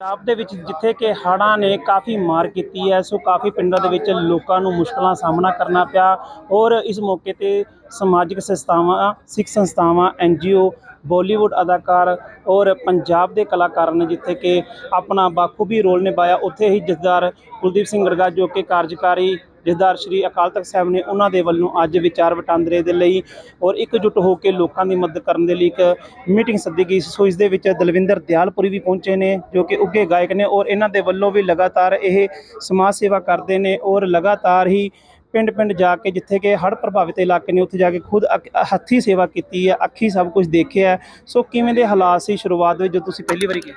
ਪੰਜਾਬ ਦੇ ਵਿੱਚ ਜਿੱਥੇ ਕਿ ਹੜ੍ਹਾਂ ਨੇ ਕਾਫੀ ਮਾਰ ਕੀਤੀ ਹੈ, ਸੋ ਕਾਫੀ ਪਿੰਡਾਂ ਦੇ ਵਿੱਚ ਲੋਕਾਂ ਨੂੰ ਮੁਸ਼ਕਲਾਂ ਸਾਹਮਣਾ ਕਰਨਾ ਪਿਆ ਔਰ ਇਸ ਮੌਕੇ ਤੇ ਸਮਾਜਿਕ ਸੰਸਥਾਵਾਂ, ਸਿੱਖ ਸੰਸਥਾਵਾਂ ਐਨਜੀਓ ਬਾਲੀਵੁੱਡ ਅਦਾਕਾਰ ਔਰ ਪੰਜਾਬ ਦੇ ਕਲਾਕਾਰਾਂ ਨੇ ਜਿੱਥੇ ਕਿ ਆਪਣਾ ਬਾਖੂਬੀ ਰੋਲ ਨਿਭਾਇਆ, ਉੱਥੇ ਹੀ ਜਥੇਦਾਰ ਕੁਲਦੀਪ ਸਿੰਘ ਗਰਗਾ ਜੋ ਕਿ ਕਾਰਜਕਾਰੀ ਜਥੇਦਾਰ ਸ਼੍ਰੀ ਅਕਾਲ ਤਖਤ ਸਾਹਿਬ ਨੇ ਉਹਨਾਂ ਦੇ ਵੱਲੋਂ ਅੱਜ ਵਿਚਾਰ ਵਟਾਂਦਰੇ ਦੇ ਲਈ ਔਰ ਇਕਜੁੱਟ ਹੋ ਕੇ ਲੋਕਾਂ ਦੀ ਮਦਦ ਕਰਨ ਦੇ ਲਈ ਇੱਕ ਮੀਟਿੰਗ ਸੱਦੀ ਗਈ ਸੋ ਇਸ ਦੇ ਵਿੱਚ ਦਲਵਿੰਦਰ ਦਿਆਲਪੁਰੀ ਵੀ ਪਹੁੰਚੇ ਨੇ, ਜੋ ਕਿ ਉੱਘੇ ਗਾਇਕ ਨੇ ਔਰ ਇਹਨਾਂ ਦੇ ਵੱਲੋਂ ਵੀ ਲਗਾਤਾਰ ਇਹ ਸਮਾਜ ਸੇਵਾ ਕਰਦੇ ਨੇ ਔਰ ਲਗਾਤਾਰ ਹੀ ਪਿੰਡ ਪਿੰਡ ਜਾ ਕੇ, ਜਿੱਥੇ ਕਿ ਹੜ੍ਹ ਪ੍ਰਭਾਵਿਤ ਇਲਾਕੇ ਨੇ, ਉੱਥੇ ਜਾ ਕੇ ਖੁਦ ਅੱਖ- ਹੱਥੀਂ ਸੇਵਾ ਕੀਤੀ ਹੈ, ਅੱਖੀ ਸਭ ਕੁਝ ਦੇਖਿਆ ਸੋ ਕਿਵੇਂ ਦੇ ਹਾਲਾਤ ਸੀ ਸ਼ੁਰੂਆਤ ਵਿੱਚ ਜਦੋਂ ਤੁਸੀਂ ਪਹਿਲੀ ਵਾਰੀ ਗਏ?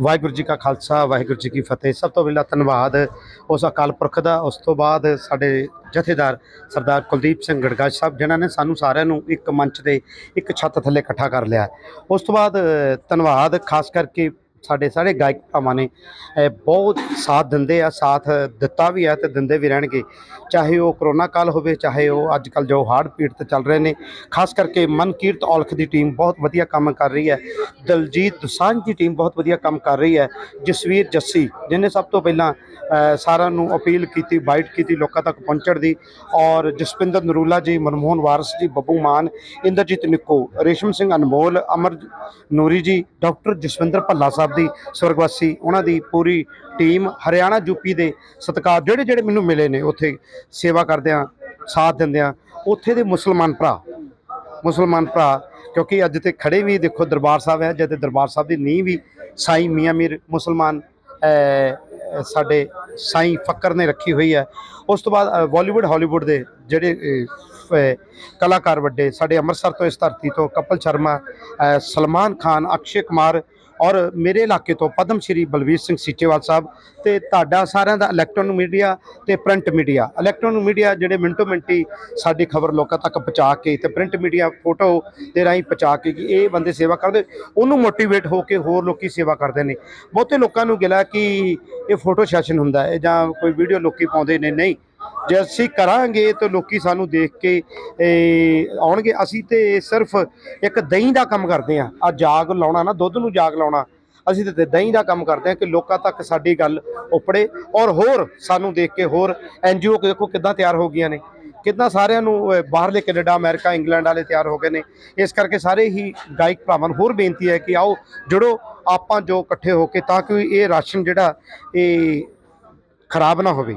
ਵਾਹਿਗੁਰੂ ਜੀ ਕਾ ਖਾਲਸਾ, ਵਾਹਿਗੁਰੂ ਜੀ ਕੀ ਫਤਿਹ। ਸਭ ਤੋਂ ਪਹਿਲਾਂ ਧੰਨਵਾਦ। ਉਸ ਅਕਾਲ ਪੁਰਖ ਦਾ। ਉਸ ਤੋਂ ਬਾਅਦ ਸਾਡੇ ਜਥੇਦਾਰ ਸਰਦਾਰ ਕੁਲਦੀਪ ਸਿੰਘ ਗੜਗਾਜ ਸਾਹਿਬ, ਜਿਨ੍ਹਾਂ ਨੇ ਸਾਨੂੰ ਸਾਰਿਆਂ ਨੂੰ ਇੱਕ ਮੰਚ ਤੇ ਇੱਕ ਛੱਤ ਥੱਲੇ ਇਕੱਠਾ ਕਰ ਲਿਆ। ਉਸ ਤੋਂ ਬਾਅਦ ਧੰਨਵਾਦ, ਖਾਸ ਕਰਕੇ ਸਾਡੇ ਸਾਰੇ ਗਾਇਕ ਭਾਵਾਂ ਨੇ ਬਹੁਤ ਸਾਥ ਦਿੰਦੇ ਆ, ਸਾਥ ਦਿੱਤਾ ਵੀ ਆ ਤੇ ਦਿੰਦੇ ਵੀ ਰਹਿਣਗੇ। ਚਾਹੇ ਉਹ ਕਰੋਨਾ ਕਾਲ ਹੋਵੇ, ਚਾਹੇ ਉਹ ਅੱਜ ਕੱਲ ਜੋ ਹਾਰਡ ਪੀੜਤ ਚੱਲ ਰਹੇ ਨੇ, ਖਾਸ ਕਰਕੇ ਮਨਕੀਰਤ ਔਲਖ ਦੀ ਟੀਮ ਬਹੁਤ ਵਧੀਆ ਕੰਮ ਕਰ ਰਹੀ ਹੈ। ਦਲਜੀਤ ਦੁਸਾਂਝ ਦੀ ਟੀਮ ਬਹੁਤ ਵਧੀਆ ਕੰਮ ਕਰ ਰਹੀ ਹੈ। ਜਸਵੀਰ ਜੱਸੀ, ਜਿਹਨੇ ਸਭ ਤੋਂ ਪਹਿਲਾਂ ਸਾਰਿਆਂ ਨੂੰ ਅਪੀਲ ਕੀਤੀ, ਬਾਈਟ ਕੀਤੀ ਲੋਕਾਂ ਤੱਕ ਪਹੁੰਚਣ ਦੀ। ਔਰ ਜਸਪਿੰਦਰ ਨਰੂਲਾ ਜੀ, ਮਨਮੋਹਨ ਵਾਰਸ ਜੀ, ਬੱਬੂ ਮਾਨ, ਇੰਦਰਜੀਤ ਨਿੱਕੋ, ਰੇਸ਼ਮ ਸਿੰਘ ਅਨਮੋਲ, ਅਮਰ ਨੂਰੀ ਜੀ, ਡਾਕਟਰ ਜਸਵਿੰਦਰ ਭੱਲਾ ਸਾਹਿਬ ਦੀ ਸਵਰਗਵਾਸੀ, ਉਹਨਾਂ ਦੀ ਪੂਰੀ ਟੀਮ ਹਰਿਆਣਾ ਯੂਪੀ ਦੇ ਸਤਿਕਾਰ ਜਿਹੜੇ ਜਿਹੜੇ ਮੈਨੂੰ ਮਿਲੇ ਨੇ, ਉੱਥੇ ਸੇਵਾ ਕਰਦਿਆਂ ਸਾਥ ਦਿੰਦਿਆਂ ਉੱਥੇ ਦੇ ਮੁਸਲਮਾਨ ਭਰਾ ਮੁਸਲਮਾਨ ਭਰਾ, ਕਿਉਂਕਿ ਅੱਜ ਤੇ ਖੜੇ ਵੀ ਦੇਖੋ ਦਰਬਾਰ ਸਾਹਿਬ ਹੈ, ਜਦ ਦਰਬਾਰ ਸਾਹਿਬ ਦੀ ਨੀਂਹ ਵੀ ਸਾਈਂ ਮੀਆਂ ਮੀਰ ਮੁਸਲਮਾਨ ਸਾਡੇ ਸਾਈਂ ਫੱਕਰ ਨੇ ਰੱਖੀ ਹੋਈ ਹੈ। ਉਸ ਤੋਂ ਬਾਅਦ ਬਾਲੀਵੁੱਡ, ਹਾਲੀਵੁੱਡ ਦੇ ਜਿਹੜੇ ਕਲਾਕਾਰ ਵੱਡੇ, ਸਾਡੇ ਅੰਮ੍ਰਿਤਸਰ ਤੋਂ ਇਸ ਧਰਤੀ ਤੋਂ ਕਪਲ ਸ਼ਰਮਾ ਸਲਮਾਨ ਖਾਨ, ਅਕਸ਼ੇ ਕੁਮਾਰ ਔਰ ਮੇਰੇ ਇਲਾਕੇ ਤੋਂ ਪਦਮ ਸ਼੍ਰੀ ਬਲਵੀਰ ਸਿੰਘ ਸੀਚੇਵਾਲ ਸਾਹਿਬ ਤੇ ਤੁਹਾਡਾ ਸਾਰਿਆਂ ਦਾ ਇਲੈਕਟ੍ਰੋਨਿਕ ਮੀਡੀਆ ਤੇ ਪ੍ਰਿੰਟ ਮੀਡੀਆ ਇਲੈਕਟ੍ਰੋਨਿਕ ਮੀਡੀਆ ਜਿਹੜੇ ਮਿੰਟੋ ਮਿੰਟੀ ਸਾਡੀ ਖਬਰ ਲੋਕਾਂ ਤੱਕ ਪਹੁੰਚਾ ਕੇ ਤੇ ਪ੍ਰਿੰਟ ਮੀਡੀਆ ਫੋਟੋ ਦੇ ਰਾਹੀਂ ਪਹੁੰਚਾ ਕੇ ਕਿ ਇਹ ਬੰਦੇ ਸੇਵਾ ਕਰਦੇ, ਉਹਨੂੰ ਮੋਟੀਵੇਟ ਹੋ ਕੇ ਹੋਰ ਲੋਕੀ ਸੇਵਾ ਕਰਦੇ ਨੇ। ਬਹੁਤੇ ਲੋਕਾਂ ਨੂੰ ਗਿਲਾ ਕਿ ਇਹ ਫੋਟੋ ਸੈਸ਼ਨ ਹੁੰਦਾ ਹੈ ਜਾਂ ਕੋਈ ਵੀਡੀਓ ਲੋਕੀ ਪਾਉਂਦੇ ਨੇ, ਨਹੀਂ। ਜੇ ਅਸੀਂ ਕਰਾਂਗੇ ਤਾਂ ਲੋਕੀ ਸਾਨੂੰ ਦੇਖ ਕੇ ਆਉਣਗੇ। ਅਸੀਂ ਤੇ ਸਿਰਫ ਇੱਕ ਦਹੀਂ ਦਾ ਕੰਮ ਕਰਦੇ ਆ ਆ ਜਾਗ ਲਾਉਣਾ ਨਾ, ਦੁੱਧ ਨੂੰ ਜਾਗ ਲਾਉਣਾ। ਅਸੀਂ ਤੇ ਦਹੀਂ ਦਾ ਕੰਮ ਕਰਦੇ ਆ ਕਿ ਲੋਕਾਂ ਤੱਕ ਸਾਡੀ ਗੱਲ ਉਪੜੇ। ਔਰ ਹੋਰ ਸਾਨੂੰ ਦੇਖ ਕੇ ਹੋਰ ਐਨਜੀਓ ਦੇਖੋ ਕਿੱਦਾਂ ਤਿਆਰ ਹੋ ਗਈਆਂ ਨੇ। ਕਿੰਨਾ ਸਾਰਿਆਂ ਨੂੰ ਬਾਹਰਲੇ ਕੈਨੇਡਾ, ਅਮਰੀਕਾ, ਇੰਗਲੈਂਡ ਵਾਲੇ ਤਿਆਰ ਹੋ ਗਏ ਨੇ। ਇਸ ਕਰਕੇ ਸਾਰੇ ਹੀ ਗਾਇਕ ਭਰਾਵਾਂ ਨੂੰ ਹੋਰ ਬੇਨਤੀ ਹੈ ਕਿ ਆਓ, ਜੁੜੋ। ਆਪਾਂ ਜੋ ਇਕੱਠੇ ਹੋ ਕੇ ਤਾਂ ਕਿ ਇਹ ਰਾਸ਼ਨ ਜਿਹੜਾ ਇਹ ਖਰਾਬ ਨਾ ਹੋਵੇ।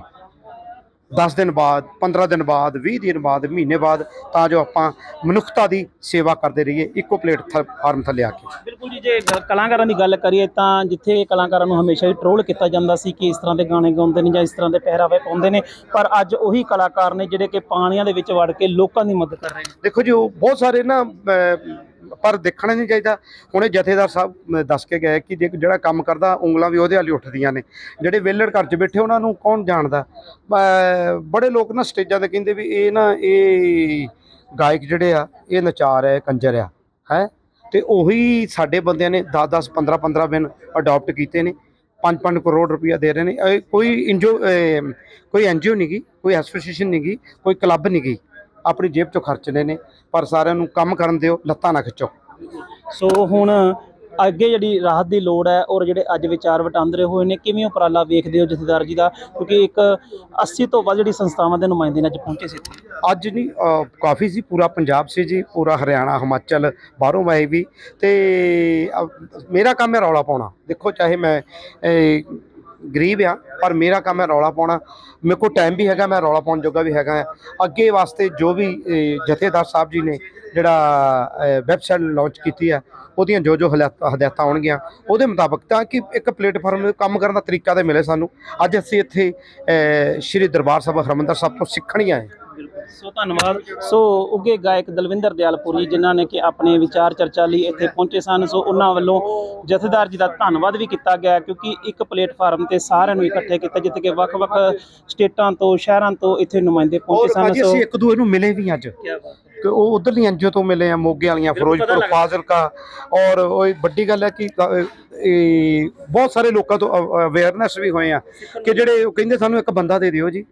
10 ਦਿਨ ਬਾਅਦ 15 ਦਿਨ ਬਾਅਦ 20 ਦਿਨ ਬਾਅਦ ਮਹੀਨੇ ਬਾਅਦ ਤਾਂ ਜੋ ਆਪਾਂ ਮਨੁੱਖਤਾ ਦੀ ਸੇਵਾ ਕਰਦੇ ਰਹੀਏ ਇੱਕੋ ਪਲੇਟ ਫਾਰਮ ਥੱਲੇ ਆ ਕੇ। ਬਿਲਕੁਲ ਜੀ ਜੇ ਕਲਾਕਾਰਾਂ ਦੀ ਗੱਲ ਕਰੀਏ ਤਾਂ ਜਿੱਥੇ ਕਲਾਕਾਰਾਂ ਨੂੰ ਹਮੇਸ਼ਾ ਹੀ ਟ੍ਰੋਲ ਕੀਤਾ ਜਾਂਦਾ ਸੀ ਕਿ ਇਸ ਤਰ੍ਹਾਂ ਦੇ ਗਾਣੇ ਗਾਉਂਦੇ ਨੇ ਜਾਂ ਇਸ ਤਰ੍ਹਾਂ ਦੇ ਪਹਿਰਾਵੇ ਪਾਉਂਦੇ ਨੇ ਪਰ ਅੱਜ ਉਹੀ ਕਲਾਕਾਰ ਨੇ ਜਿਹੜੇ ਕਿ ਪਾਣੀਆਂ ਦੇ ਵਿੱਚ ਵੜ ਕੇ ਲੋਕਾਂ ਦੀ ਮਦਦ ਕਰ ਰਹੇ ਨੇ। ਦੇਖੋ ਜੀ ਉਹ ਬਹੁਤ ਸਾਰੇ ਨਾ ਪਰ ਦੇਖਣਾ ਨਹੀਂ ਚਾਹੀਦਾ। ਹੁਣ ਇਹ ਜਥੇਦਾਰ ਸਾਹਿਬ ਦੱਸ ਕੇ ਗਏ ਕਿ ਜੇ ਜਿਹੜਾ ਕੰਮ ਕਰਦਾ ਉਂਗਲਾਂ ਵੀ ਉਹਦੇ ਵਾਲੀ ਉੱਠਦੀਆਂ ਨੇ। ਜਿਹੜੇ ਵਿਹਲੜ ਘਰ 'ਚ ਬੈਠੇ ਉਹਨਾਂ ਨੂੰ ਕੌਣ ਜਾਣਦਾ? ਬੜੇ ਲੋਕ ਨਾ ਸਟੇਜਾਂ ਤੇ ਕਹਿੰਦੇ ਵੀ ਇਹ ਨਾ ਇਹ ਗਾਇਕ ਜਿਹੜੇ ਆ ਇਹ ਨਚਾਰ ਹੈ ਕੰਜਰ ਆ ਹੈ? ਤੇ ਉਹੀ ਸਾਡੇ ਬੰਦਿਆਂ ਨੇ 10 10 15 15 ਬਿਨ ਅਡਾਪਟ ਕੀਤੇ ਨੇ। 5-5 ਕਰੋੜ ਰੁਪਇਆ ਦੇ ਰਹੇ ਨੇ। ਇਹ ਕੋਈ ਇੰਜੋ ਅਹ, ਕੋਈ ਐਨਜੀਓ ਨਹੀਂ ਗੀ ਕੋਈ ਐਸੋਸੀਏਸ਼ਨ ਨਹੀਂ ਗੀ ਕੋਈ ਕਲੱਬ ਨਹੀਂ ਗਈ। ਆਪਣੀ ਜੇਬ ਚੋਂ ਖਰਚਦੇ ਨੇ ਪਰ ਸਾਰਿਆਂ ਨੂੰ ਕੰਮ ਕਰਨ ਦਿਓ ਲੱਤਾਂ ਨਾ ਖਿੱਚੋ। ਸੋ ਹੁਣ ਅੱਗੇ ਜਿਹੜੀ ਰਾਹਤ ਦੀ ਲੋੜ ਹੈ ਔਰ ਜਿਹੜੇ ਅੱਜ ਵਿਚਾਰ ਵਟਾਂਦਰੇ ਹੋਏ ਨੇ ਕਿਵੇਂ ਉਪਰਾਲਾ ਵੇਖਦੇ ਹੋ ਜਥੇਦਾਰ ਜੀ ਦਾ? ਕਿਉਂਕਿ ਇੱਕ 80 ਤੋਂ ਵੱਧ ਜਿਹੜੀ ਸੰਸਥਾਵਾਂ ਦੇ ਨੁਮਾਇੰਦੇ ਨੇ ਅੱਜ ਪਹੁੰਚੇ ਸੀ ਅੱਜ ਨਹੀਂ ਕਾਫੀ ਸੀ ਪੂਰਾ ਪੰਜਾਬ ਸੀ ਜੀ ਪੂਰਾ ਹਰਿਆਣਾ ਹਿਮਾਚਲ ਬਾਹਰੋਂ ਆਏ ਵੀ। ਤੇ ਮੇਰਾ ਕੰਮ ਹੈ ਰੌਲਾ ਪਾਉਣਾ। ਦੇਖੋ ਚਾਹੇ ਮੈਂ ਗਰੀਬ ਆ, ਪਰ ਮੇਰਾ ਕੰਮ ਹੈ ਰੌਲਾ ਪਾਉਣਾ। ਮੇਰੇ ਕੋਲ ਟਾਈਮ ਵੀ ਹੈਗਾ, ਮੈਂ ਰੌਲਾ ਪਾਉਣ ਜੋਗਾ ਵੀ ਹੈਗਾ। ਅੱਗੇ ਵਾਸਤੇ ਜੋ ਵੀ ਜਥੇਦਾਰ ਸਾਹਿਬ ਜੀ ਨੇ ਜਿਹੜਾ ਵੈਬਸਾਈਟ ਲਾਂਚ ਕੀਤੀ ਹੈ, ਉਹਦੀਆਂ ਜੋ ਜੋ ਹਦਾਇਤਾਂ ਹਦਾਇਤਾਂ ਆਉਣਗੀਆਂ, ਉਹਦੇ ਮੁਤਾਬਕ ਤਾਂ ਕਿ ਇੱਕ ਪਲੇਟਫਾਰਮ ਕੰਮ ਕਰਨ ਦਾ ਤਰੀਕਾ ਤੇ ਮਿਲੇ ਸਾਨੂੰ। ਅੱਜ ਅਸੀਂ ਇੱਥੇ ਸ਼੍ਰੀ ਦਰਬਾਰ ਸਾਹਿਬ ਹਰਮੰਦਰ ਸਾਹਿਬ ਤੋਂ ਸਿੱਖਣ ਹੀ ਆਏ ਸੋ ਧੰਨਵਾਦ। ਸੋ ਉੱਗੇ ਗਾਇਕ ਦਲਵਿੰਦਰ ਦਿਆਲਪੁਰੀ ਜਿਨ੍ਹਾਂ ਨੇ ਕਿ ਆਪਣੇ ਵਿਚਾਰ ਚਰਚਾ ਲਈ ਇੱਥੇ ਪਹੁੰਚੇ ਸਨ ਸੋ ਉਹਨਾਂ ਵੱਲੋਂ ਜਥੇਦਾਰ ਜੀ ਦਾ ਧੰਨਵਾਦ ਵੀ ਕੀਤਾ ਗਿਆ ਕਿਉਂਕਿ ਇੱਕ ਪਲੇਟਫਾਰਮ ਤੇ ਸਾਰਿਆਂ ਨੂੰ ਇਕੱਠੇ ਕੀਤਾ ਜਿੱਥੇ ਕਿ ਵੱਖ-ਵੱਖ ਸਟੇਟਾਂ ਤੋਂ ਸ਼ਹਿਰਾਂ ਤੋਂ ਇੱਥੇ ਨੁਮਾਇੰਦੇ ਪਹੁੰਚੇ ਸਨ ਸੋ ਅਸੀਂ ਇੱਕ ਦੂਏ ਨੂੰ ਮਿਲੇ ਵੀ ਅੱਜ। ਕੀ ਬਾਤ ਹੈ। ਕਿ ਉਹ ਉਧਰਲੀ ਐਨਜੀਓ ਤੋਂ ਮਿਲੇ ਆ ਮੋਗੇ ਵਾਲੀਆਂ ਫਿਰੋਜ਼ਪੁਰ। ਫਾਜ਼ਿਲਕਾ ਔਰ ਉਹ ਇੱਕ ਵੱਡੀ ਗੱਲ ਹੈ ਕਿ ਇਹ ਬਹੁਤ ਸਾਰੇ ਲੋਕਾਂ ਤੋਂ ਅਵੇਅਰਨੈਸ ਵੀ ਹੋਏ ਆ ਕਿ ਜਿਹੜੇ ਉਹ ਕਹਿੰਦੇ ਸਾਨੂੰ ਇੱਕ ਬੰਦਾ ਦੇ ਦਿਓ ਜੀ।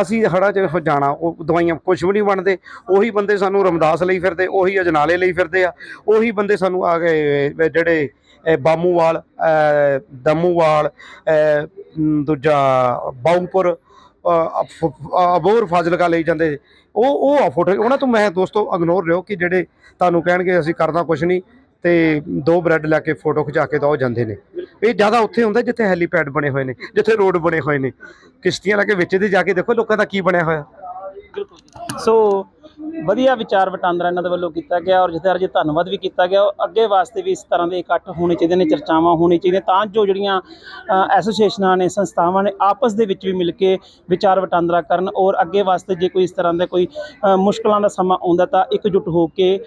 ਅਸੀਂ ਹੜਾ ਚ ਜਾਣਾ, ਉਹ ਦਵਾਈਆਂ ਕੁਝ ਵੀ ਨਹੀਂ ਬਣਦੇ, ਉਹੀ ਬੰਦੇ ਸਾਨੂੰ ਰਮਦਾਸ ਲਈ ਫਿਰਦੇ, ਉਹੀ ਅਜਨਾਲੇ ਲਈ ਫਿਰਦੇ ਆ, ਉਹੀ ਬੰਦੇ ਸਾਨੂੰ ਆ ਗਏ ਜਿਹੜੇ ਬਾਮੂਵਾਲ ਦਮੂਵਾਲ ਦੂਜਾ ਬਾਉਂਪੁਰ ਅਬੋਰ ਫਾਜ਼ਿਲਕਾ ਲਈ ਜਾਂਦੇ, ਉਹ ਉਹ ਆ ਫੋਟੋ, ਉਹਨਾਂ ਤੋਂ ਮੈਂ ਦੋਸਤੋ ਇਗਨੋਰ ਰਿਓ ਕਿ ਜਿਹੜੇ ਤੁਹਾਨੂੰ ਕਹਿਣਗੇ ਅਸੀਂ ਕਰਨਾ ਕੁਝ ਨਹੀਂ, ਤੇ ਦੋ ਬ੍ਰੈਡ ਲੈ ਕੇ ਫੋਟੋ ਖਿਚਾ ਕੇ ਤਾਂ ਉਹ ਜਾਂਦੇ ਨੇ। ਇਹ ਜ਼ਿਆਦਾ ਉੱਥੇ ਹੁੰਦਾ ਜਿੱਥੇ ਹੈਲੀਪੈਡ ਬਣੇ ਹੋਏ ਨੇ ਜਿੱਥੇ ਰੋਡ ਬਣੇ ਹੋਏ ਨੇ। ਕਿਸ਼ਤੀਆਂ ਲੈ ਕੇ ਵਿੱਚ ਦੀ ਜਾ ਕੇ ਦੇਖੋ ਲੋਕਾਂ ਦਾ ਕੀ ਬਣਿਆ ਹੋਇਆ। ਸੋ ਵਧੀਆ ਵਿਚਾਰ ਵਟਾਂਦਰਾ ਇਹਨਾਂ ਦੇ ਵੱਲੋਂ ਕੀਤਾ ਗਿਆ ਔਰ ਜਿੱਥੇ ਜੀ ਧੰਨਵਾਦ ਵੀ ਕੀਤਾ ਗਿਆ ਅੱਗੇ ਵਾਸਤੇ ਵੀ ਇਸ ਤਰ੍ਹਾਂ ਦੇ ਇਕੱਠ ਹੋਣੇ ਚਾਹੀਦੇ ਨੇ ਚਰਚਾਵਾਂ ਹੋਣੀ ਚਾਹੀਦੀਆਂ ਤਾਂ ਜੋ ਜਿਹੜੀਆਂ ਐਸੋਸੀਏਸ਼ਨਾਂ ਨੇ ਸੰਸਥਾਵਾਂ ਨੇ ਆਪਸ ਦੇ ਵਿੱਚ ਵੀ ਮਿਲ ਕੇ ਵਿਚਾਰ ਵਟਾਂਦਰਾ ਕਰਨ ਔਰ ਅੱਗੇ ਵਾਸਤੇ ਜੇ ਕੋਈ ਇਸ ਤਰ੍ਹਾਂ ਦਾ ਕੋਈ ਅ, ਮੁਸ਼ਕਲਾਂ ਦਾ ਸਮਾਂ ਆਉਂਦਾ ਤਾਂ ਇਕਜੁੱਟ ਹੋ ਕੇ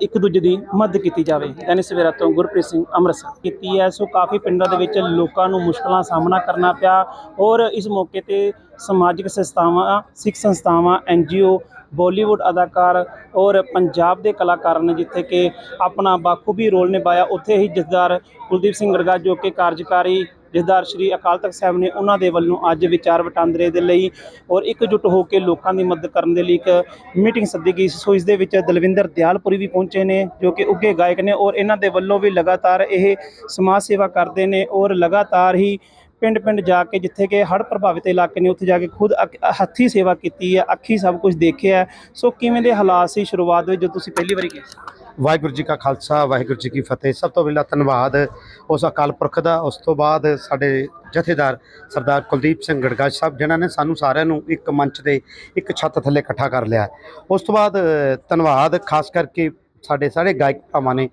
ਇੱਕ ਦੂਜੇ ਦੀ ਮਦਦ ਕੀਤੀ ਜਾਵੇ। ਦੈਨਿਕ ਸਵੇਰਾ ਤੋਂ ਗੁਰਪ੍ਰੀਤ ਸਿੰਘ ਅੰਮ੍ਰਿਤਸਰ ਕੀਤੀ ਹੈ। ਸੋ ਕਾਫੀ ਪਿੰਡਾਂ ਦੇ ਵਿੱਚ ਲੋਕਾਂ ਨੂੰ ਮੁਸ਼ਕਲਾਂ ਦਾ ਸਾਹਮਣਾ ਕਰਨਾ ਪਿਆ ਔਰ ਇਸ ਮੌਕੇ ਤੇ ਸਮਾਜਿਕ ਸੰਸਥਾਵਾਂ, ਸਿੱਖ ਸੰਸਥਾਵਾਂ ਐਨਜੀਓ ਬਾਲੀਵੁੱਡ ਅਦਾਕਾਰ ਔਰ ਪੰਜਾਬ ਦੇ ਕਲਾਕਾਰਾਂ ਨੇ ਜਿੱਥੇ ਕਿ ਆਪਣਾ ਬਾਖੂਬੀ ਰੋਲ ਨਿਭਾਇਆ, ਉੱਥੇ ਹੀ ਜਥੇਦਾਰ ਕੁਲਦੀਪ ਸਿੰਘ ਗਰਗਾ ਜੋ ਕਿ ਕਾਰਜਕਾਰੀ ਜਥੇਦਾਰ ਸ਼੍ਰੀ ਅਕਾਲ ਤਖਤ ਸਾਹਿਬ ਨੇ ਉਹਨਾਂ ਦੇ ਵੱਲੋਂ ਅੱਜ ਵਿਚਾਰ ਵਟਾਂਦਰੇ ਦੇ ਲਈ ਔਰ ਇਕਜੁੱਟ ਹੋ ਕੇ ਲੋਕਾਂ ਦੀ ਮਦਦ ਕਰਨ ਦੇ ਲਈ ਇੱਕ ਮੀਟਿੰਗ ਸੱਦੀ ਗਈ ਸੀ। ਸੋ ਇਸ ਦੇ ਵਿੱਚ ਦਲਵਿੰਦਰ ਦਿਆਲਪੁਰੀ ਵੀ ਪਹੁੰਚੇ ਨੇ, ਜੋ ਕਿ ਉੱਘੇ ਗਾਇਕ ਨੇ ਔਰ ਇਹਨਾਂ ਦੇ ਵੱਲੋਂ ਵੀ ਲਗਾਤਾਰ ਇਹ ਸਮਾਜ ਸੇਵਾ ਕਰਦੇ ਨੇ ਔਰ ਲਗਾਤਾਰ ਹੀ ਪਿੰਡ ਪਿੰਡ ਜਾ ਕੇ ਜਿੱਥੇ ਕਿ ਹੜ੍ਹ ਪ੍ਰਭਾਵਿਤ ਇਲਾਕੇ ਨੇ, ਉੱਥੇ ਜਾ ਕੇ ਖੁਦ ਅੱਖ- ਹੱਥੀਂ ਸੇਵਾ ਕੀਤੀ ਹੈ, ਅੱਖੀ ਸਭ ਕੁਝ ਦੇਖਿਆ ਸੋ ਕਿਵੇਂ ਦੇ ਹਾਲਾਤ ਸੀ ਸ਼ੁਰੂਆਤ ਵਿੱਚ ਜਦੋਂ ਤੁਸੀਂ ਪਹਿਲੀ ਵਾਰੀ ਗਏ ਵਾਹਿਗੁਰੂ ਜੀ ਕਾ ਖਾਲਸਾ, ਵਾਹਿਗੁਰੂ ਜੀ ਕੀ ਫਤਿਹ। ਸਭ ਤੋਂ ਪਹਿਲਾਂ ਧੰਨਵਾਦ ਉਸ ਅਕਾਲ ਪੁਰਖ ਦਾ। ਉਸ ਤੋਂ ਬਾਅਦ ਸਾਡੇ ਜਥੇਦਾਰ ਸਰਦਾਰ ਕੁਲਦੀਪ ਸਿੰਘ ਗੜਗਾਜ ਸਾਹਿਬ, ਜਿਨ੍ਹਾਂ ਨੇ ਸਾਨੂੰ ਸਾਰਿਆਂ ਨੂੰ ਇੱਕ ਮੰਚ ਤੇ ਇੱਕ ਛੱਤ ਥੱਲੇ ਇਕੱਠਾ ਕਰ ਲਿਆ। ਉਸ ਤੋਂ ਬਾਅਦ ਧੰਨਵਾਦ, ਖਾਸ ਕਰਕੇ ਸਾਡੇ ਸਾਰੇ ਗਾਇਕ ਭਾਵਾਂ ਨੇ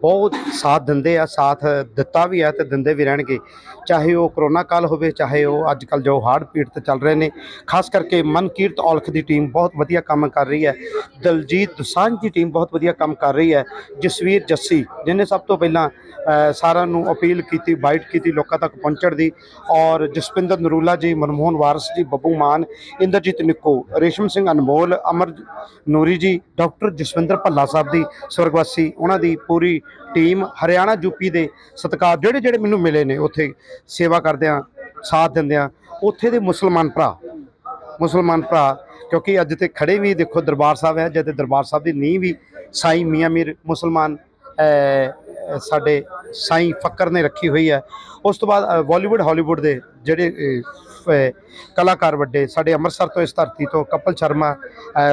ਬਹੁਤ ਸਾਥ ਦਿੰਦੇ ਆ, ਸਾਥ ਦਿੱਤਾ ਵੀ ਆ ਤੇ ਦਿੰਦੇ ਵੀ ਰਹਿਣਗੇ। ਚਾਹੇ ਉਹ ਕਰੋਨਾ ਕਾਲ ਹੋਵੇ, ਚਾਹੇ ਉਹ ਅੱਜ ਕੱਲ ਜੋ ਹਾਰਡ ਪੀੜਤ ਚੱਲ ਰਹੇ ਨੇ, ਖਾਸ ਕਰਕੇ ਮਨਕੀਰਤ ਔਲਖ ਦੀ ਟੀਮ ਬਹੁਤ ਵਧੀਆ ਕੰਮ ਕਰ ਰਹੀ ਹੈ। ਦਲਜੀਤ ਦੁਸਾਂਝ ਦੀ ਟੀਮ ਬਹੁਤ ਵਧੀਆ ਕੰਮ ਕਰ ਰਹੀ ਹੈ। ਜਸਵੀਰ ਜੱਸੀ, ਜਿਹਨੇ ਸਭ ਤੋਂ ਪਹਿਲਾਂ ਸਾਰਿਆਂ ਨੂੰ ਅਪੀਲ ਕੀਤੀ, ਬਾਈਟ ਕੀਤੀ ਲੋਕਾਂ ਤੱਕ ਪਹੁੰਚਣ ਦੀ। ਔਰ ਜਸਪਿੰਦਰ ਨਰੂਲਾ ਜੀ, ਮਨਮੋਹਨ ਵਾਰਸ ਜੀ, ਬੱਬੂ ਮਾਨ, ਇੰਦਰਜੀਤ ਨਿੱਕੋ, ਰੇਸ਼ਮ ਸਿੰਘ ਅਨਮੋਲ, ਅਮਰ ਨੂਰੀ ਜੀ, ਡਾਕਟਰ ਜਸਵਿੰਦਰ ਭੱਲਾ ਸਾਹਿਬ ਦੀ ਸਵਰਗਵਾਸੀ, ਉਹਨਾਂ ਦੀ ਪੂਰੀ ਟੀਮ ਹਰਿਆਣਾ ਯੂਪੀ ਦੇ ਸਤਿਕਾਰ ਜਿਹੜੇ ਜਿਹੜੇ ਮੈਨੂੰ ਮਿਲੇ ਨੇ, ਉੱਥੇ ਸੇਵਾ ਕਰਦਿਆਂ ਸਾਥ ਦਿੰਦਿਆਂ ਉੱਥੇ ਦੇ ਮੁਸਲਮਾਨ ਭਰਾ ਮੁਸਲਮਾਨ ਭਰਾ, ਕਿਉਂਕਿ ਅੱਜ ਤੇ ਖੜੇ ਵੀ ਦੇਖੋ ਦਰਬਾਰ ਸਾਹਿਬ ਹੈ, ਜਦ ਦਰਬਾਰ ਸਾਹਿਬ ਦੀ ਨੀਂਹ ਵੀ ਸਾਈਂ ਮੀਆਂ ਮੀਰ ਮੁਸਲਮਾਨ ਸਾਡੇ ਸਾਈਂ ਫੱਕਰ ਨੇ ਰੱਖੀ ਹੋਈ ਹੈ। ਉਸ ਤੋਂ ਬਾਅਦ ਬਾਲੀਵੁੱਡ, ਹਾਲੀਵੁੱਡ ਦੇ ਜਿਹੜੇ ਕਲਾਕਾਰ ਵੱਡੇ, ਸਾਡੇ ਅੰਮ੍ਰਿਤਸਰ ਤੋਂ ਇਸ ਧਰਤੀ ਤੋਂ ਕਪਲ ਸ਼ਰਮਾ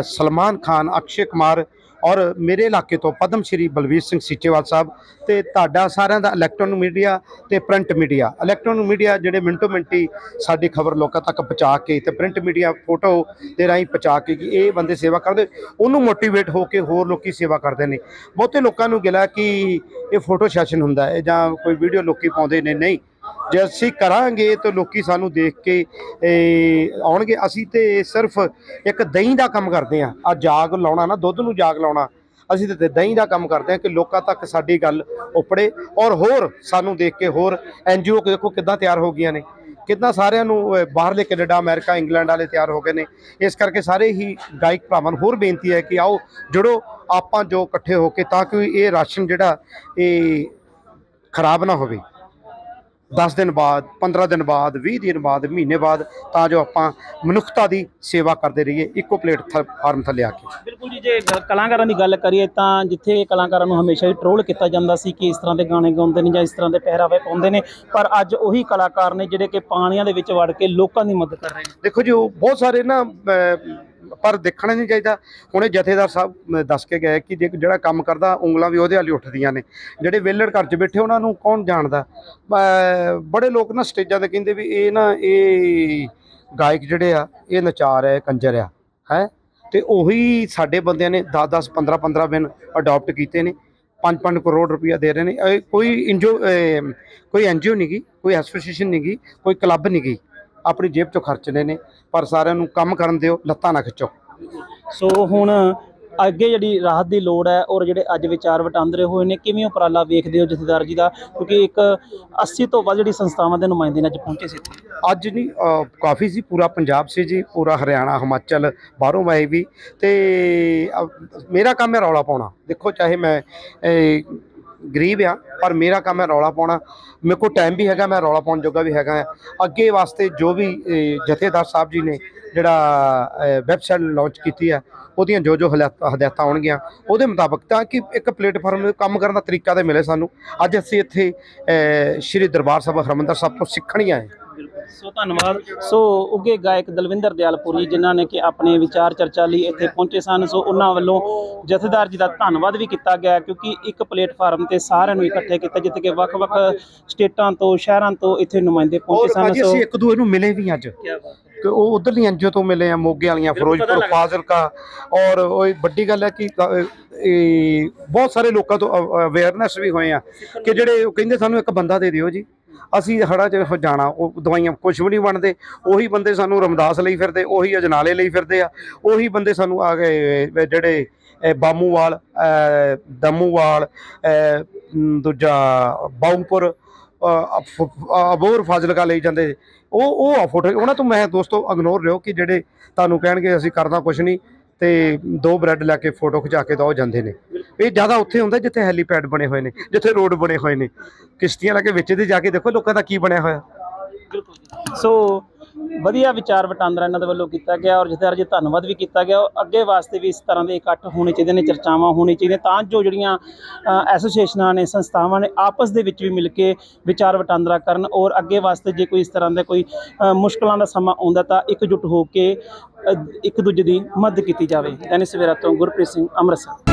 ਸਲਮਾਨ ਖਾਨ, ਅਕਸ਼ੇ ਕੁਮਾਰ ਔਰ ਮੇਰੇ ਇਲਾਕੇ ਤੋਂ ਪਦਮ ਸ਼੍ਰੀ ਬਲਵੀਰ ਸਿੰਘ ਸੀਚੇਵਾਲ ਸਾਹਿਬ ਤੇ ਤੁਹਾਡਾ ਸਾਰਿਆਂ ਦਾ ਇਲੈਕਟ੍ਰੋਨਿਕ ਮੀਡੀਆ ਤੇ ਪ੍ਰਿੰਟ ਮੀਡੀਆ ਇਲੈਕਟ੍ਰੋਨਿਕ ਮੀਡੀਆ ਜਿਹੜੇ ਮਿੰਟੋ ਮਿੰਟੀ ਸਾਡੀ ਖਬਰ ਲੋਕਾਂ ਤੱਕ ਪਹੁੰਚਾ ਕੇ ਤੇ ਪ੍ਰਿੰਟ ਮੀਡੀਆ ਫੋਟੋ ਦੇ ਰਾਹੀਂ ਪਹੁੰਚਾ ਕੇ ਕਿ ਇਹ ਬੰਦੇ ਸੇਵਾ ਕਰਦੇ, ਉਹਨੂੰ ਮੋਟੀਵੇਟ ਹੋ ਕੇ ਹੋਰ ਲੋਕੀ ਸੇਵਾ ਕਰਦੇ ਨੇ। ਬਹੁਤੇ ਲੋਕਾਂ ਨੂੰ ਗਿਲਾ ਕਿ ਇਹ ਫੋਟੋ ਸੈਸ਼ਨ ਹੁੰਦਾ ਹੈ ਜਾਂ ਕੋਈ ਵੀਡੀਓ ਲੋਕੀ ਪਾਉਂਦੇ ਨੇ, ਨਹੀਂ। ਜੇ ਅਸੀਂ ਕਰਾਂਗੇ ਤਾਂ ਲੋਕੀ ਸਾਨੂੰ ਦੇਖ ਕੇ ਆਉਣਗੇ। ਅਸੀਂ ਤੇ ਸਿਰਫ ਇੱਕ ਦਹੀਂ ਦਾ ਕੰਮ ਕਰਦੇ ਆ ਆ ਜਾਗ ਲਾਉਣਾ ਨਾ, ਦੁੱਧ ਨੂੰ ਜਾਗ ਲਾਉਣਾ। ਅਸੀਂ ਤੇ ਦਹੀਂ ਦਾ ਕੰਮ ਕਰਦੇ ਆ ਕਿ ਲੋਕਾਂ ਤੱਕ ਸਾਡੀ ਗੱਲ ਉਪੜੇ। ਔਰ ਹੋਰ ਸਾਨੂੰ ਦੇਖ ਕੇ ਹੋਰ ਐਨਜੀਓ ਦੇਖੋ ਕਿੱਦਾਂ ਤਿਆਰ ਹੋ ਗਈਆਂ ਨੇ। ਕਿੰਨਾ ਸਾਰਿਆਂ ਨੂੰ ਬਾਹਰਲੇ ਕੈਨੇਡਾ, ਅਮਰੀਕਾ, ਇੰਗਲੈਂਡ ਵਾਲੇ ਤਿਆਰ ਹੋ ਗਏ ਨੇ। ਇਸ ਕਰਕੇ ਸਾਰੇ ਹੀ ਗਾਇਕ ਭਰਾਵਾਂ ਨੂੰ ਹੋਰ ਬੇਨਤੀ ਹੈ ਕਿ ਆਓ, ਜੁੜੋ। ਆਪਾਂ ਜੋ ਇਕੱਠੇ ਹੋ ਕੇ ਤਾਂ ਕਿ ਇਹ ਰਾਸ਼ਨ ਜਿਹੜਾ ਇਹ ਖਰਾਬ ਨਾ ਹੋਵੇ। 10 ਦਿਨ ਬਾਅਦ 15 ਦਿਨ ਬਾਅਦ 20 ਦਿਨ ਬਾਅਦ ਮਹੀਨੇ ਬਾਅਦ ਤਾਂ ਜੋ ਆਪਾਂ ਮਨੁੱਖਤਾ ਦੀ ਸੇਵਾ ਕਰਦੇ ਰਹੀਏ ਇੱਕੋ ਪਲੇਟ ਫਾਰਮ ਥੱਲੇ ਆ ਕੇ। ਬਿਲਕੁਲ ਜੀ ਜੇ ਕਲਾਕਾਰਾਂ ਦੀ ਗੱਲ ਕਰੀਏ ਤਾਂ ਜਿੱਥੇ ਕਲਾਕਾਰਾਂ ਨੂੰ ਹਮੇਸ਼ਾ ਹੀ ਟ੍ਰੋਲ ਕੀਤਾ ਜਾਂਦਾ ਸੀ ਕਿ ਇਸ ਤਰ੍ਹਾਂ ਦੇ ਗਾਣੇ ਗਾਉਂਦੇ ਨੇ ਜਾਂ ਇਸ ਤਰ੍ਹਾਂ ਦੇ ਪਹਿਰਾਵੇ ਪਾਉਂਦੇ ਨੇ ਪਰ ਅੱਜ ਉਹੀ ਕਲਾਕਾਰ ਨੇ ਜਿਹੜੇ ਕਿ ਪਾਣੀਆਂ ਦੇ ਵਿੱਚ ਵੜ ਕੇ ਲੋਕਾਂ ਦੀ ਮਦਦ ਕਰ ਰਹੇ ਨੇ। ਦੇਖੋ ਜੀ ਉਹ ਬਹੁਤ ਸਾਰੇ ਨਾ ਪਰ ਦੇਖਣਾ ਨਹੀਂ ਚਾਹੀਦਾ। ਹੁਣ ਇਹ ਜਥੇਦਾਰ ਸਾਹਿਬ ਦੱਸ ਕੇ ਗਏ ਕਿ ਜੇ ਜਿਹੜਾ ਕੰਮ ਕਰਦਾ ਉਂਗਲਾਂ ਵੀ ਉਹਦੇ ਵਾਲੀ ਉੱਠਦੀਆਂ ਨੇ। ਜਿਹੜੇ ਵਿਹਲੜ ਘਰ 'ਚ ਬੈਠੇ ਉਹਨਾਂ ਨੂੰ ਕੌਣ ਜਾਣਦਾ? ਬੜੇ ਲੋਕ ਨਾ ਸਟੇਜਾਂ ਤੇ ਕਹਿੰਦੇ ਵੀ ਇਹ ਨਾ ਇਹ ਗਾਇਕ ਜਿਹੜੇ ਆ ਇਹ ਨਚਾਰ ਹੈ ਕੰਜਰ ਆ ਹੈ? ਤੇ ਉਹੀ ਸਾਡੇ ਬੰਦਿਆਂ ਨੇ 10 10 15 15 ਬਿਨ ਅਡਾਪਟ ਕੀਤੇ ਨੇ। 5-5 ਕਰੋੜ ਰੁਪਇਆ ਦੇ ਰਹੇ ਨੇ। ਇਹ ਕੋਈ ਇੰਜੋ ਅਹ, ਕੋਈ ਐਨਜੀਓ ਨਹੀਂ ਗੀ ਕੋਈ ਐਸੋਸੀਏਸ਼ਨ ਨਹੀਂ ਗੀ ਕੋਈ ਕਲੱਬ ਨਹੀਂ ਗਈ। ਆਪਣੀ ਜੇਬ ਚੋਂ ਖਰਚਦੇ ਨੇ ਪਰ ਸਾਰਿਆਂ ਨੂੰ ਕੰਮ ਕਰਨ ਦਿਓ ਲੱਤਾਂ ਨਾ ਖਿੱਚੋ। ਸੋ ਹੁਣ ਅੱਗੇ ਜਿਹੜੀ ਰਾਹਤ ਦੀ ਲੋੜ ਹੈ ਔਰ ਜਿਹੜੇ ਅੱਜ ਵਿਚਾਰ ਵਟਾਂਦਰੇ ਹੋਏ ਨੇ ਕਿਵੇਂ ਉਪਰਾਲਾ ਵੇਖਦੇ ਹੋ ਜਥੇਦਾਰ ਜੀ ਦਾ? ਕਿਉਂਕਿ ਇੱਕ 80 ਤੋਂ ਵੱਧ ਜਿਹੜੀ ਸੰਸਥਾਵਾਂ ਦੇ ਨੁਮਾਇੰਦੇ ਨੇ ਅੱਜ ਪਹੁੰਚੇ ਸੀ ਅੱਜ ਨਹੀਂ ਕਾਫੀ ਸੀ ਪੂਰਾ ਪੰਜਾਬ ਸੀ ਜੀ ਪੂਰਾ ਹਰਿਆਣਾ ਹਿਮਾਚਲ ਬਾਹਰੋਂ ਆਏ ਵੀ। ਤੇ ਮੇਰਾ ਕੰਮ ਹੈ ਰੌਲਾ ਪਾਉਣਾ। ਦੇਖੋ ਚਾਹੇ ਮੈਂ ਗਰੀਬ ਆ, ਪਰ ਮੇਰਾ ਕੰਮ ਹੈ ਰੌਲਾ ਪਾਉਣਾ। ਮੇਰੇ ਕੋਲ ਟਾਈਮ ਵੀ ਹੈਗਾ, ਮੈਂ ਰੌਲਾ ਪਾਉਣ ਜੋਗਾ ਵੀ ਹੈਗਾ। ਆ। ਅੱਗੇ ਵਾਸਤੇ ਜੋ ਵੀ ਜਥੇਦਾਰ ਸਾਹਿਬ ਜੀ ਨੇ ਜਿਹੜਾ ਵੈਬਸਾਈਟ ਲਾਂਚ ਕੀਤੀ ਹੈ, ਉਹਦੀਆਂ ਜੋ ਜੋ ਹਲਾਤ- ਹਦਾਇਤਾਂ ਆਉਣਗੀਆਂ, ਉਹਦੇ ਮੁਤਾਬਕ ਤਾਂ ਕਿ ਇੱਕ ਪਲੇਟਫਾਰਮ ਕੰਮ ਕਰਨ ਦਾ ਤਰੀਕਾ ਤੇ ਮਿਲੇ ਸਾਨੂੰ। ਅੱਜ ਅਸੀਂ ਇੱਥੇ ਸ਼੍ਰੀ ਦਰਬਾਰ ਸਾਹਿਬ ਹਰਮੰਦਰ ਸਾਹਿਬ ਤੋਂ ਸਿੱਖਣ ਹੀ ਆਏ ਸੋ ਧੰਨਵਾਦ। ਸੋ ਉੱਗੇ ਗਾਇਕ ਦਲਵਿੰਦਰ ਦਿਆਲਪੁਰੀ ਜਿਨ੍ਹਾਂ ਨੇ ਕਿ ਆਪਣੇ ਵਿਚਾਰ ਚਰਚਾ ਲਈ ਇੱਥੇ ਪਹੁੰਚੇ ਸਨ ਸੋ ਉਹਨਾਂ ਵੱਲੋਂ ਜਥੇਦਾਰ ਜੀ ਦਾ ਧੰਨਵਾਦ ਵੀ ਕੀਤਾ ਗਿਆ ਕਿਉਂਕਿ ਇੱਕ ਪਲੇਟਫਾਰਮ ਤੇ ਸਾਰਿਆਂ ਨੂੰ ਇਕੱਠੇ ਕੀਤਾ ਜਿੱਥੇ ਕਿ ਵੱਖ-ਵੱਖ ਸਟੇਟਾਂ ਤੋਂ ਸ਼ਹਿਰਾਂ ਤੋਂ ਇੱਥੇ ਨੁਮਾਇੰਦੇ ਪਹੁੰਚੇ ਸਨ ਸੋ ਅਸੀਂ ਇੱਕ ਦੂਏ ਨੂੰ ਮਿਲੇ ਵੀ ਅੱਜ। ਕੀ ਬਾਤ ਹੈ। ਕਿ ਉਹ ਉਧਰਲੀ ਐਨਜੀਓ ਤੋਂ ਮਿਲੇ ਆ ਮੋਗੇ ਵਾਲੀਆਂ ਫਿਰੋਜ਼ਪੁਰ। ਫਾਜ਼ਿਲਕਾ ਔਰ ਉਹ ਇੱਕ ਵੱਡੀ ਗੱਲ ਹੈ ਕਿ ਬਹੁਤ ਸਾਰੇ ਲੋਕਾਂ ਤੋਂ ਅਵੇਅਰਨੈਸ ਵੀ ਹੋਏ ਆ ਕਿ ਜਿਹੜੇ ਉਹ ਕਹਿੰਦੇ ਸਾਨੂੰ ਇੱਕ ਬੰਦਾ ਦੇ ਦਿਓ ਜੀ। ਅਸੀਂ ਹੜਾ ਚ ਜਾਣਾ, ਉਹ ਦਵਾਈਆਂ ਕੁਝ ਵੀ ਨਹੀਂ ਬਣਦੇ, ਉਹੀ ਬੰਦੇ ਸਾਨੂੰ ਰਮਦਾਸ ਲਈ ਫਿਰਦੇ, ਉਹੀ ਅਜਨਾਲੇ ਲਈ ਫਿਰਦੇ ਆ, ਉਹੀ ਬੰਦੇ ਸਾਨੂੰ ਆ ਗਏ ਜਿਹੜੇ ਬਾਮੂਵਾਲ ਦਮੂਵਾਲ ਦੂਜਾ ਬਾਉਪੁਰ ਅਬੋਰ ਫਾਜ਼ਿਲਕਾ ਲਈ ਜਾਂਦੇ, ਉਹ ਉਹ ਆ ਫੋਟੋ, ਉਹਨਾਂ ਤੋਂ ਮੈਂ ਦੋਸਤੋ ਇਗਨੋਰ ਰਿਓ ਕਿ ਜਿਹੜੇ ਤੁਹਾਨੂੰ ਕਹਿਣਗੇ ਅਸੀਂ ਕਰਨਾ ਕੁਝ ਨਹੀਂ, ਤੇ ਦੋ ਬ੍ਰੈਡ ਲੈ ਕੇ ਫੋਟੋ ਖਿਚਾ ਕੇ ਤਾਂ ਉਹ ਜਾਂਦੇ ਨੇ। ਇਹ ਜ਼ਿਆਦਾ ਉੱਥੇ ਹੁੰਦਾ ਜਿੱਥੇ ਹੈਲੀਪੈਡ ਬਣੇ ਹੋਏ ਨੇ, ਜਿੱਥੇ ਰੋਡ ਬਣੇ ਹੋਏ ਨੇ। ਕਿਸ਼ਤੀਆਂ ਲੈ ਕੇ ਵਿੱਚ ਦੇ ਜਾ ਕੇ ਦੇਖੋ ਲੋਕਾਂ ਦਾ ਕੀ ਬਣਿਆ ਹੋਇਆ। ਬਿਲਕੁਲ ਸੋ ਵਧੀਆ ਵਿਚਾਰ ਵਟਾਂਦਰਾ ਇਹਨਾਂ ਦੇ ਵੱਲੋਂ ਕੀਤਾ ਗਿਆ ਔਰ ਜਥੇਦਾਰ ਜੀ ਧੰਨਵਾਦ ਵੀ ਕੀਤਾ ਗਿਆ। ਔਰ ਅੱਗੇ ਵਾਸਤੇ ਵੀ ਇਸ ਤਰ੍ਹਾਂ ਦੇ ਇਕੱਠ ਹੋਣੇ ਚਾਹੀਦੇ ਨੇ, ਚਰਚਾਵਾਂ ਹੋਣੀ ਚਾਹੀਦੀਆਂ ਤਾਂ ਜੋ ਜਿਹੜੀਆਂ ਐਸੋਸੀਏਸ਼ਨਾਂ ਨੇ, ਸੰਸਥਾਵਾਂ ਨੇ ਆਪਸ ਦੇ ਵਿੱਚ ਵੀ ਮਿਲ ਕੇ ਵਿਚਾਰ ਵਟਾਂਦਰਾ ਕਰਨ ਔਰ ਅੱਗੇ ਵਾਸਤੇ ਜੇ ਕੋਈ ਇਸ ਤਰ੍ਹਾਂ ਦਾ ਕੋਈ ਮੁਸ਼ਕਲਾਂ ਦਾ ਸਮਾਂ ਆਉਂਦਾ ਤਾਂ ਇਕਜੁੱਟ ਹੋ ਕੇ ਇੱਕ ਦੂਜੇ ਦੀ ਮਦਦ ਕੀਤੀ ਜਾਵੇ। ਦੈਨਿਕ ਸਵੇਰਾ ਤੋਂ ਗੁਰਪ੍ਰੀਤ ਸਿੰਘ, ਅੰਮ੍ਰਿਤਸਰ।